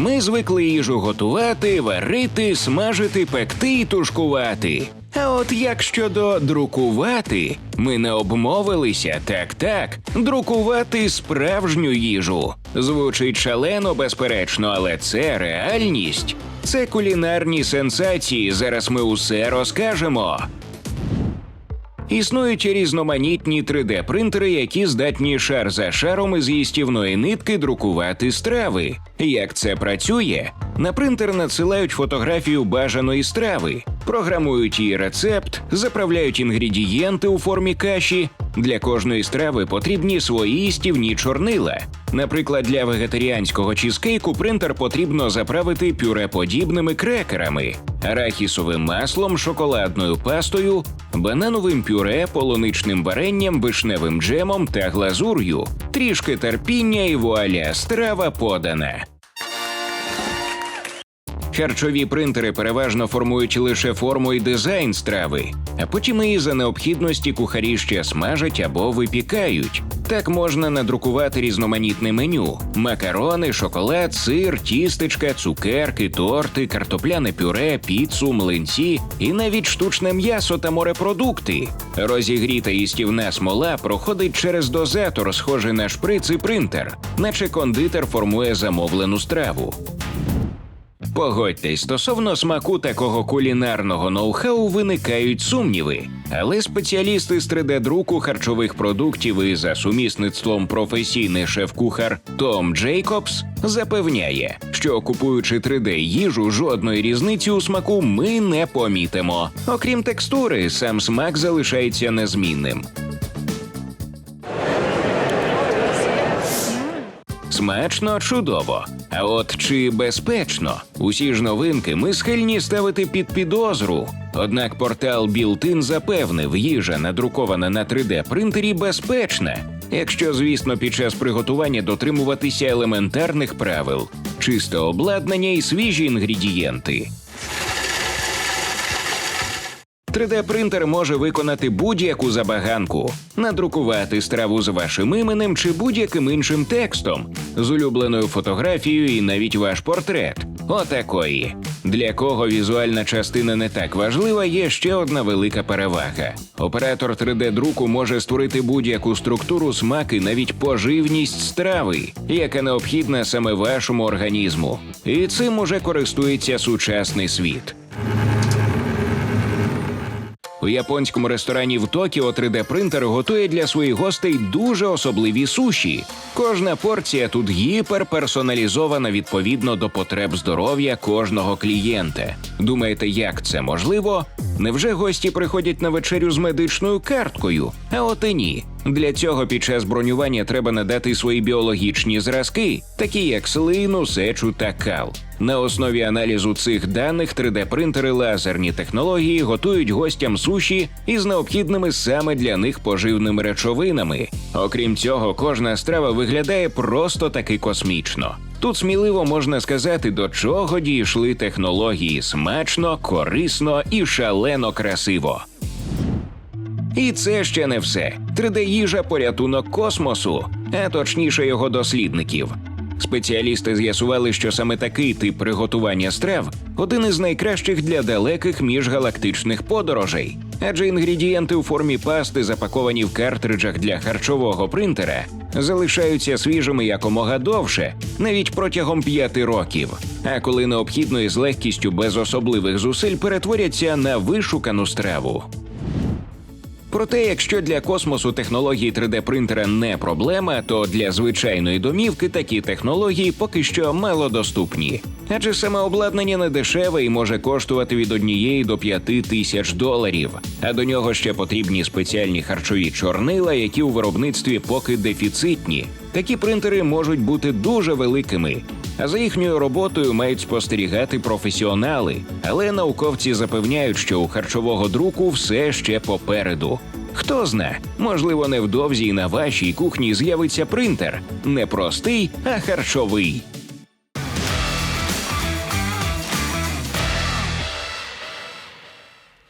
Ми звикли їжу готувати, варити, смажити, пекти і тушкувати. А от як щодо друкувати, ми не обмовилися, так так, друкувати справжню їжу. Звучить шалено, безперечно, але це реальність. Це кулінарні сенсації. Зараз ми усе розкажемо. Існують різноманітні 3D-принтери, які здатні шар за шаром із їстівної нитки друкувати страви. Як це працює? На принтер надсилають фотографію бажаної страви, програмують її рецепт, заправляють інгредієнти у формі каші. Для кожної страви потрібні свої їстівні чорнила. Наприклад, для вегетаріанського чізкейку принтер потрібно заправити пюреподібними крекерами, арахісовим маслом, шоколадною пастою, банановим пюре, полуничним варенням, вишневим джемом та глазур'ю. Трішки терпіння і вуаля, страва подана. Харчові принтери переважно формують лише форму і дизайн страви, а потім її за необхідності кухарі ще смажать або випікають. Так можна надрукувати різноманітне меню: макарони, шоколад, сир, тістечка, цукерки, торти, картопляне пюре, піцу, млинці і навіть штучне м'ясо та морепродукти. Розігріта їстівна смола проходить через дозатор, схожий на шприц і принтер, наче кондитер формує замовлену страву. Погодьтесь, стосовно смаку такого кулінарного ноу-хау виникають сумніви, але спеціалісти з 3D-друку харчових продуктів і за сумісництвом професійний шеф-кухар Том Джейкобс запевняє, що купуючи 3D їжу, жодної різниці у смаку ми не помітимо. Окрім текстури, сам смак залишається незмінним. Смачно, чудово. А от чи безпечно? Усі ж новинки ми схильні ставити під підозру. Однак портал Built-in запевнив, їжа, надрукована на 3D принтері, безпечна, якщо, звісно, під час приготування дотримуватися елементарних правил, чисте обладнання і свіжі інгредієнти. 3D-принтер може виконати будь-яку забаганку, надрукувати страву з вашим іменем чи будь-яким іншим текстом, з улюбленою фотографією і навіть ваш портрет. Отакої. Для кого візуальна частина не так важлива, є ще одна велика перевага. Оператор 3D-друку може створити будь-яку структуру, смак і навіть поживність страви, яка необхідна саме вашому організму. І цим уже користується сучасний світ. У японському ресторані в Токіо 3D-принтер готує для своїх гостей дуже особливі суші. Кожна порція тут гіперперсоналізована відповідно до потреб здоров'я кожного клієнта. Думаєте, як це можливо? Невже гості приходять на вечерю з медичною карткою? А от і ні. Для цього під час бронювання треба надати свої біологічні зразки, такі як слину, сечу та кал. На основі аналізу цих даних 3D-принтери лазерні технології готують гостям суші із необхідними саме для них поживними речовинами. Окрім цього, кожна страва виглядає просто таки космічно. Тут сміливо можна сказати, до чого дійшли технології смачно, корисно і шалено красиво. І це ще не все. 3D-їжа порятунок космосу, а точніше його дослідників. Спеціалісти з'ясували, що саме такий тип приготування страв один із найкращих для далеких міжгалактичних подорожей, адже інгредієнти у формі пасти, запаковані в картриджах для харчового принтера, залишаються свіжими якомога довше, навіть протягом п'яти років. А коли необхідно і з легкістю без особливих зусиль перетворяться на вишукану страву. Проте, якщо для космосу технології 3D-принтера не проблема, то для звичайної домівки такі технології поки що малодоступні. Адже саме обладнання не дешеве і може коштувати від однієї до п'яти тисяч доларів. А до нього ще потрібні спеціальні харчові чорнила, які у виробництві поки дефіцитні. Такі принтери можуть бути дуже великими. А за їхньою роботою мають спостерігати професіонали, але науковці запевняють, що у харчового друку все ще попереду. Хто зна, можливо, невдовзі і на вашій кухні з'явиться принтер не простий, а харчовий.